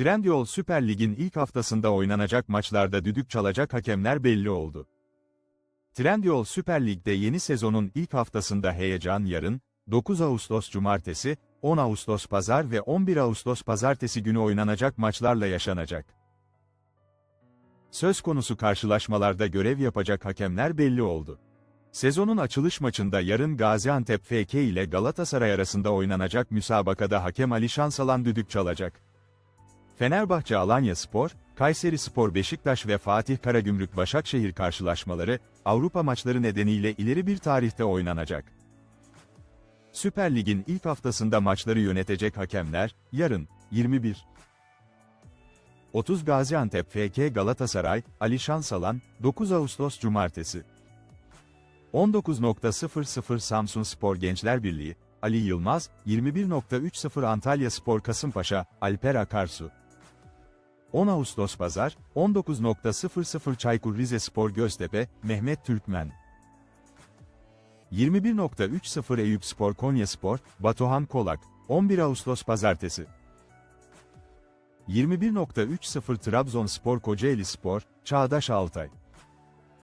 Trendyol Süper Lig'in ilk haftasında oynanacak maçlarda düdük çalacak hakemler belli oldu. Trendyol Süper Lig'de yeni sezonun ilk haftasında heyecan yarın, 9 Ağustos Cumartesi, 10 Ağustos Pazar ve 11 Ağustos Pazartesi günü oynanacak maçlarla yaşanacak. Söz konusu karşılaşmalarda görev yapacak hakemler belli oldu. Sezonun açılış maçında yarın Gaziantep FK ile Galatasaray arasında oynanacak müsabakada hakem Ali Şansalan düdük çalacak. Fenerbahçe Alanya Spor, Kayseri Spor Beşiktaş ve Fatih Karagümrük Başakşehir karşılaşmaları, Avrupa maçları nedeniyle ileri bir tarihte oynanacak. Süper Lig'in ilk haftasında maçları yönetecek hakemler, yarın, 21. 30 Gaziantep FK Galatasaray, Ali Şansalan, 9 Ağustos Cumartesi. 19.00 Samsun Spor Gençler Birliği, Ali Yılmaz, 21.30 Antalya Spor Kasımpaşa, Alper Akarsu. 10 Ağustos Pazar, 19.00 Çaykur Rizespor Göztepe, Mehmet Türkmen. 21.30 Eyüp Spor Konyaspor, Batuhan Kolak, 11 Ağustos Pazartesi. 21.30 Trabzonspor Kocaeli Spor, Çağdaş Altay.